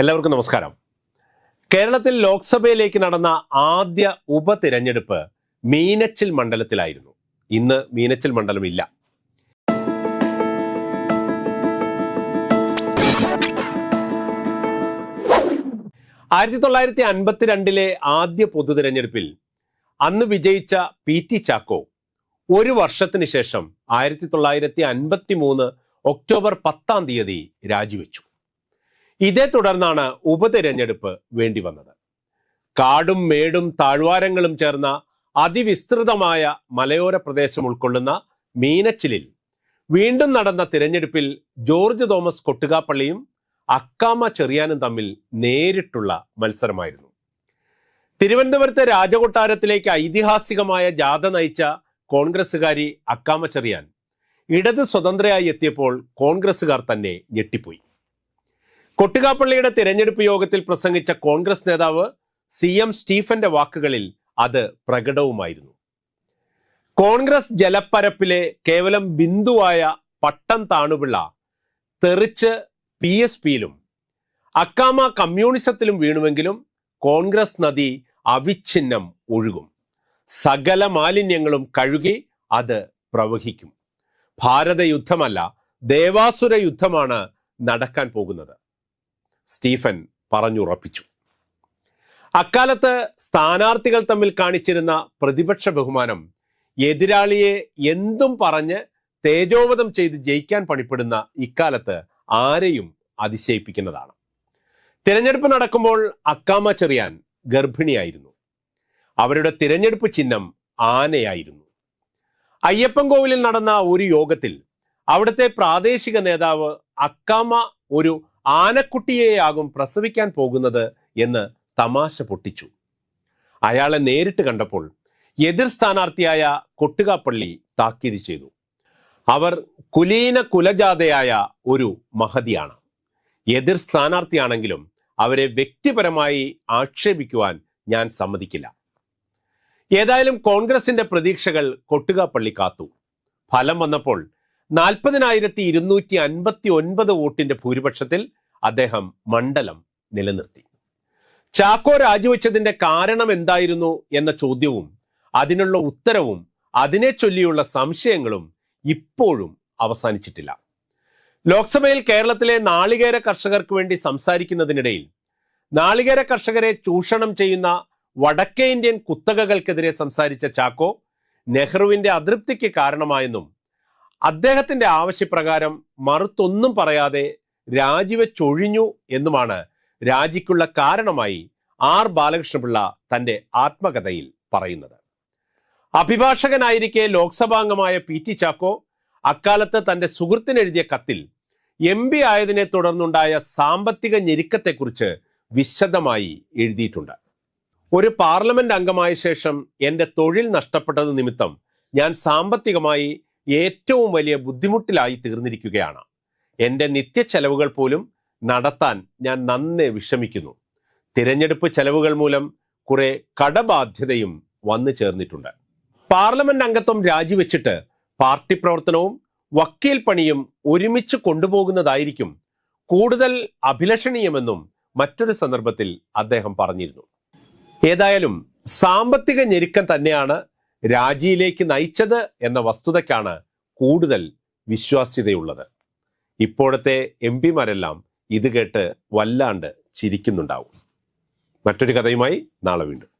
എല്ലാവർക്കും നമസ്കാരം. കേരളത്തിൽ ലോക്സഭയിലേക്ക് നടന്ന ആദ്യ ഉപതിരഞ്ഞെടുപ്പ് മീനച്ചിൽ മണ്ഡലത്തിലായിരുന്നു. ഇന്ന് മീനച്ചിൽ മണ്ഡലം ഇല്ല ആയിരത്തി തൊള്ളായിരത്തി അൻപത്തിരണ്ടിലെ ആദ്യ പൊതു തിരഞ്ഞെടുപ്പിൽ അന്ന് വിജയിച്ച പി ടി ചാക്കോ ഒരു വർഷത്തിന് ശേഷം ആയിരത്തി തൊള്ളായിരത്തി അൻപത്തി മൂന്ന് ഒക്ടോബർ പത്താം തീയതി രാജിവെച്ചു. ഇതേ തുടർന്നാണ് ഉപതെരഞ്ഞെടുപ്പ് വേണ്ടി വന്നത്. കാടും മേടും താഴ്വാരങ്ങളും ചേർന്ന അതിവിസ്തൃതമായ മലയോര പ്രദേശം ഉൾക്കൊള്ളുന്ന മീനച്ചിലിൽ വീണ്ടും നടന്ന തിരഞ്ഞെടുപ്പിൽ ജോർജ് തോമസ് കൊട്ടുകാപ്പള്ളിയും അക്കാമ ചെറിയാനും തമ്മിൽ നേരിട്ടുള്ള മത്സരമായിരുന്നു. തിരുവനന്തപുരത്തെ രാജകൊട്ടാരത്തിലേക്ക് ഐതിഹാസികമായ ജാഥ നയിച്ച കോൺഗ്രസ്സുകാരി അക്കാമ ചെറിയാൻ ഇടത് സ്വതന്ത്രയായി എത്തിയപ്പോൾ കോൺഗ്രസുകാർ തന്നെ ഞെട്ടിപ്പോയി. കൊട്ടുകാപ്പള്ളിയുടെ തിരഞ്ഞെടുപ്പ് യോഗത്തിൽ പ്രസംഗിച്ച കോൺഗ്രസ് നേതാവ് സി എം സ്റ്റീഫന്റെ വാക്കുകളിൽ അത് പ്രകടവുമായിരുന്നു. കോൺഗ്രസ് ജലപ്പരപ്പിലെ കേവലം ബിന്ദുവായ പട്ടം താണുപിള്ള തെറിച്ച് പി എസ് പിയിലും അക്കാമ കമ്മ്യൂണിസത്തിലും വീണുമെങ്കിലും കോൺഗ്രസ് നദി അവിഛിന്നം ഒഴുകും. സകല മാലിന്യങ്ങളും കഴുകി അത് പ്രവഹിക്കും. ഭാരത യുദ്ധമല്ല ദേവാസുര യുദ്ധമാണ് നടക്കാൻ പോകുന്നത്. സ്റ്റീഫൻ പറഞ്ഞുറപ്പിച്ചു. അക്കാലത്ത് സ്ഥാനാർത്ഥികൾ തമ്മിൽ കാണിച്ചിരുന്ന പ്രതിപക്ഷ ബഹുമാനം എതിരാളിയെ എന്തും പറഞ്ഞ് തേജോവധം ചെയ്ത് ജയിക്കാൻ പണിപ്പെടുന്ന ഇക്കാലത്ത് ആരെയും അതിശയിപ്പിക്കുന്നതാണ്. തിരഞ്ഞെടുപ്പ് നടക്കുമ്പോൾ അക്കാമ ചെറിയാൻ ഗർഭിണിയായിരുന്നു. അവരുടെ തിരഞ്ഞെടുപ്പ് ചിഹ്നം ആനയായിരുന്നു. അയ്യപ്പൻ കോവിലിൽ നടന്ന ഒരു യോഗത്തിൽ അവിടുത്തെ പ്രാദേശിക നേതാവ് അക്കാമ ഒരു ആനക്കുട്ടിയെയാകും പ്രസവിക്കാൻ പോകുന്നത് എന്ന് തമാശ പൊട്ടിച്ചു. അയാളെ നേരിട്ട് കണ്ടപ്പോൾ എതിർ സ്ഥാനാർത്ഥിയായ കൊട്ടുകാപ്പള്ളി താക്കീത് ചെയ്തു. അവർ കുലീന കുലജാതയായ ഒരു മഹതിയാണ്. എതിർ സ്ഥാനാർത്ഥിയാണെങ്കിലും അവരെ വ്യക്തിപരമായി ആക്ഷേപിക്കുവാൻ ഞാൻ സമ്മതിക്കില്ല. ഏതായാലും കോൺഗ്രസിന്റെ പ്രതീക്ഷകൾ കൊട്ടുകാപ്പള്ളി കാത്തു. ഫലം വന്നപ്പോൾ നാൽപ്പതിനായിരത്തി ഇരുന്നൂറ്റി അൻപത്തി ഒൻപത് വോട്ടിന്റെ ഭൂരിപക്ഷത്തിൽ അദ്ദേഹം മണ്ഡലം നിലനിർത്തി. ചാക്കോ രാജിവെച്ചതിന്റെ കാരണം എന്തായിരുന്നു എന്ന ചോദ്യവും അതിനുള്ള ഉത്തരവും അതിനെ ചൊല്ലിയുള്ള സംശയങ്ങളും ഇപ്പോഴും അവസാനിച്ചിട്ടില്ല. ലോക്സഭയിൽ കേരളത്തിലെ നാളികേര കർഷകർക്ക് വേണ്ടി സംസാരിക്കുന്നതിനിടയിൽ നാളികേര കർഷകരെ ചൂഷണം ചെയ്യുന്ന വടക്കേ ഇന്ത്യൻ കുത്തകകൾക്കെതിരെ സംസാരിച്ച ചാക്കോ നെഹ്റുവിന്റെ അതൃപ്തിക്ക് കാരണമായെന്നും അദ്ദേഹത്തിന്റെ ആവശ്യപ്രകാരം മറുത്തൊന്നും പറയാതെ രാജിവെച്ചൊഴിഞ്ഞു എന്നുമാണ് രാജിക്കുള്ള കാരണമായി ആർ ബാലകൃഷ്ണപിള്ള തന്റെ ആത്മകഥയിൽ പറയുന്നത്. അഭിഭാഷകനായിരിക്കെ ലോക്സഭാംഗമായ പി ടി ചാക്കോ അക്കാലത്ത് തന്റെ സുഹൃത്തിനെഴുതിയ കത്തിൽ എം പി ആയതിനെ തുടർന്നുണ്ടായ സാമ്പത്തിക ഞെരുക്കത്തെക്കുറിച്ച് വിശദമായി എഴുതിയിട്ടുണ്ട്. ഒരു പാർലമെന്റ് അംഗമായ ശേഷം എന്റെ തൊഴിൽ നഷ്ടപ്പെട്ടത് നിമിത്തം ഞാൻ സാമ്പത്തികമായി ഏറ്റവും വലിയ ബുദ്ധിമുട്ടിലായി തീർന്നിരിക്കുകയാണ്. എന്റെ നിത്യ ചെലവുകൾ പോലും നടത്താൻ ഞാൻ നന്നെ വിഷമിക്കുന്നു. തിരഞ്ഞെടുപ്പ് ചെലവുകൾ മൂലം കുറെ കടബാധ്യതയും വന്നു ചേർന്നിട്ടുണ്ട്. പാർലമെന്റ് അംഗത്വം രാജിവെച്ചിട്ട് പാർട്ടി പ്രവർത്തനവും വക്കീൽ പണിയും ഒരുമിച്ച് കൊണ്ടുപോകുന്നതായിരിക്കും കൂടുതൽ അഭിലഷണീയമെന്നും മറ്റൊരു സന്ദർഭത്തിൽ അദ്ദേഹം പറഞ്ഞിരുന്നു. ഏതായാലും സാമ്പത്തിക ഞെരുക്കം തന്നെയാണ് രാജിയിലേക്ക് നയിച്ചത് എന്ന വസ്തുതയ്ക്കാണ് കൂടുതൽ വിശ്വാസ്യതയുള്ളത്. ഇപ്പോഴത്തെ എം പിമാരെല്ലാം ഇത് കേട്ട് വല്ലാണ്ട് ചിരിക്കുന്നുണ്ടാവും. മറ്റൊരു കഥയുമായി നാളെ വീണ്ടും.